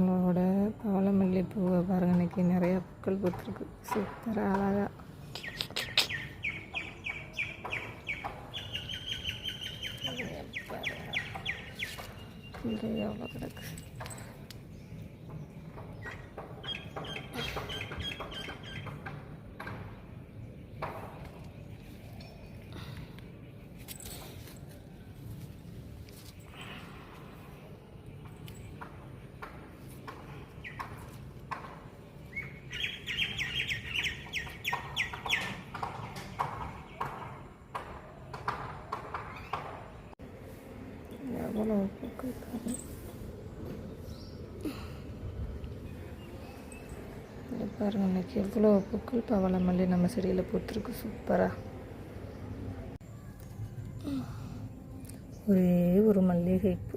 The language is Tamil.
நம்மளோட பவளமல்லி பூவை பாருங்கள் இன்றைக்கி நிறையா பூக்கள் பூத்துருக்கு. சூப்பர் அழகா. இது எவ்வளோ கிடக்கு. எவ்வளோ பூக்கள் பாருங்க இன்னைக்கு எவ்வளோ பூக்கள் பவளமல்லி நம்ம செடியில் பூத்துருக்கு. சூப்பராக ஒரே ஒரு மல்லிகை பூ.